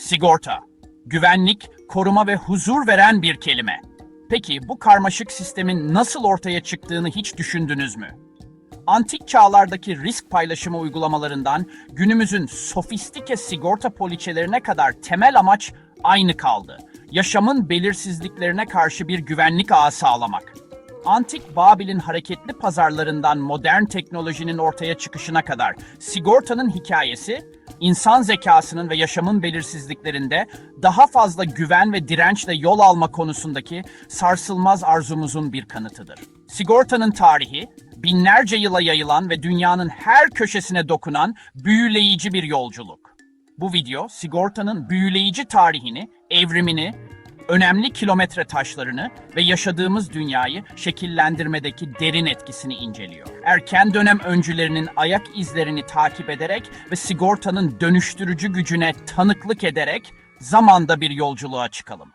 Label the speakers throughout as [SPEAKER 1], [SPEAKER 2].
[SPEAKER 1] Sigorta. Güvenlik, koruma ve huzur veren bir kelime. Peki bu karmaşık sistemin nasıl ortaya çıktığını hiç düşündünüz mü? Antik çağlardaki risk paylaşımı uygulamalarından günümüzün sofistike sigorta poliçelerine kadar temel amaç aynı kaldı. Yaşamın belirsizliklerine karşı bir güvenlik ağı sağlamak. Antik Babil'in hareketli pazarlarından modern teknolojinin ortaya çıkışına kadar sigortanın hikayesi, insan zekasının ve yaşamın belirsizliklerinde daha fazla güven ve dirençle yol alma konusundaki sarsılmaz arzumuzun bir kanıtıdır. Sigortanın tarihi, binlerce yıla yayılan ve dünyanın her köşesine dokunan büyüleyici bir yolculuk. Bu video sigortanın büyüleyici tarihini, evrimini, önemli kilometre taşlarını ve yaşadığımız dünyayı şekillendirmedeki derin etkisini inceliyor. Erken dönem öncülerinin ayak izlerini takip ederek ve sigortanın dönüştürücü gücüne tanıklık ederek zamanda bir yolculuğa çıkalım.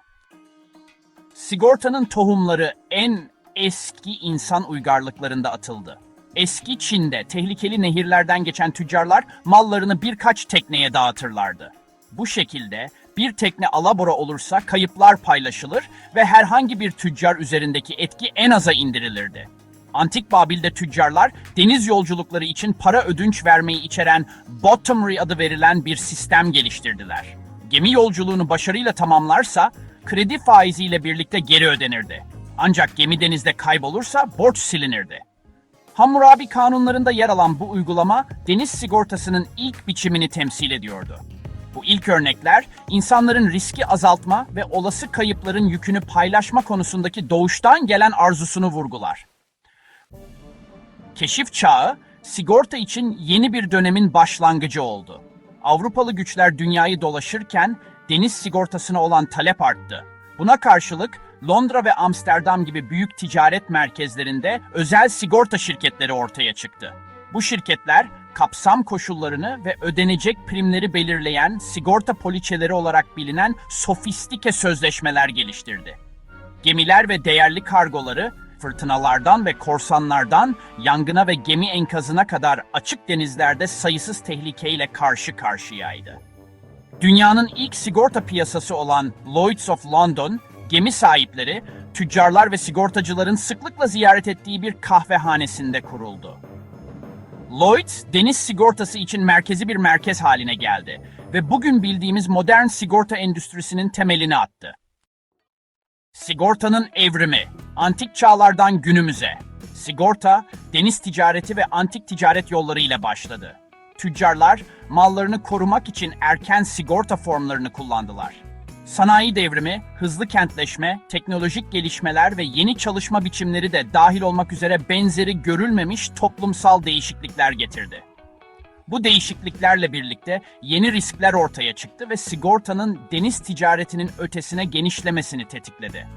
[SPEAKER 1] Sigortanın tohumları en eski insan uygarlıklarında atıldı. Eski Çin'de tehlikeli nehirlerden geçen tüccarlar mallarını birkaç tekneye dağıtırlardı. Bu şekilde bir tekne alabora olursa kayıplar paylaşılır ve herhangi bir tüccar üzerindeki etki en aza indirilirdi. Antik Babil'de tüccarlar deniz yolculukları için para ödünç vermeyi içeren bottomry adı verilen bir sistem geliştirdiler. Gemi yolculuğunu başarıyla tamamlarsa kredi faiziyle birlikte geri ödenirdi. Ancak gemi denizde kaybolursa borç silinirdi. Hammurabi kanunlarında yer alan bu uygulama deniz sigortasının ilk biçimini temsil ediyordu. İlk örnekler insanların riski azaltma ve olası kayıpların yükünü paylaşma konusundaki doğuştan gelen arzusunu vurgular. Keşif çağı sigorta için yeni bir dönemin başlangıcı oldu. Avrupalı güçler dünyayı dolaşırken deniz sigortasına olan talep arttı. Buna karşılık Londra ve Amsterdam gibi büyük ticaret merkezlerinde özel sigorta şirketleri ortaya çıktı. Bu şirketler kapsam koşullarını ve ödenecek primleri belirleyen sigorta poliçeleri olarak bilinen sofistike sözleşmeler geliştirdi. Gemiler ve değerli kargoları fırtınalardan ve korsanlardan yangına ve gemi enkazına kadar açık denizlerde sayısız tehlikeyle karşı karşıyaydı. Dünyanın ilk sigorta piyasası olan Lloyds of London, gemi sahipleri, tüccarlar ve sigortacıların sıklıkla ziyaret ettiği bir kahvehanesinde kuruldu. Lloyds, deniz sigortası için merkezi bir merkez haline geldi ve bugün bildiğimiz modern sigorta endüstrisinin temelini attı. Sigortanın evrimi, antik çağlardan günümüze. Sigorta, deniz ticareti ve antik ticaret yolları ile başladı. Tüccarlar, mallarını korumak için erken sigorta formlarını kullandılar. Sanayi devrimi, hızlı kentleşme, teknolojik gelişmeler ve yeni çalışma biçimleri de dahil olmak üzere benzeri görülmemiş toplumsal değişiklikler getirdi. Bu değişikliklerle birlikte yeni riskler ortaya çıktı ve sigortanın deniz ticaretinin ötesine genişlemesini tetikledi.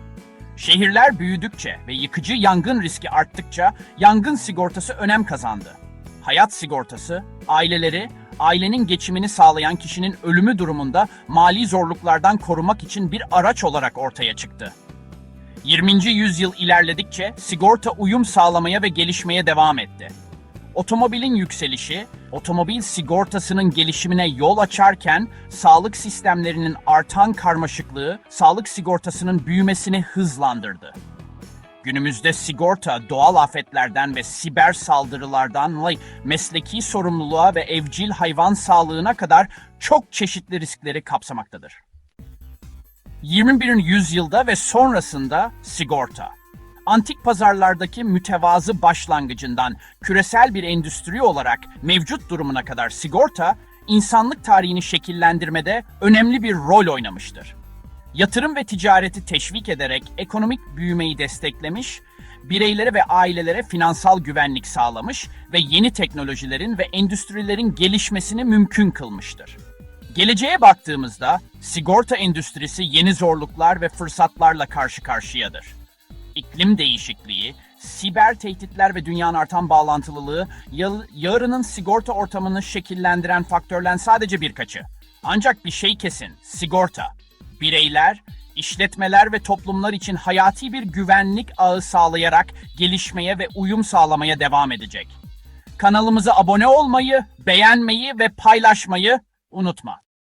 [SPEAKER 1] Şehirler büyüdükçe ve yıkıcı yangın riski arttıkça yangın sigortası önem kazandı. Hayat sigortası, aileleri, ailenin geçimini sağlayan kişinin ölümü durumunda mali zorluklardan korumak için bir araç olarak ortaya çıktı. 20. yüzyıl ilerledikçe sigorta uyum sağlamaya ve gelişmeye devam etti. Otomobilin yükselişi, otomobil sigortasının gelişimine yol açarken sağlık sistemlerinin artan karmaşıklığı sağlık sigortasının büyümesini hızlandırdı. Günümüzde sigorta doğal afetlerden ve siber saldırılardan mesleki sorumluluğa ve evcil hayvan sağlığına kadar çok çeşitli riskleri kapsamaktadır. 21. yüzyılda ve sonrasında sigorta. Antik pazarlardaki mütevazı başlangıcından küresel bir endüstri olarak mevcut durumuna kadar sigorta, insanlık tarihini şekillendirmede önemli bir rol oynamıştır. Yatırım ve ticareti teşvik ederek ekonomik büyümeyi desteklemiş, bireylere ve ailelere finansal güvenlik sağlamış ve yeni teknolojilerin ve endüstrilerin gelişmesini mümkün kılmıştır. Geleceğe baktığımızda sigorta endüstrisi yeni zorluklar ve fırsatlarla karşı karşıyadır. İklim değişikliği, siber tehditler ve dünyanın artan bağlantılılığı ya- yarının sigorta ortamını şekillendiren faktörlerin sadece birkaçı. Ancak bir şey kesin, sigorta. Bireyler, işletmeler ve toplumlar için hayati bir güvenlik ağı sağlayarak gelişmeye ve uyum sağlamaya devam edecek. Kanalımıza abone olmayı, beğenmeyi ve paylaşmayı unutma.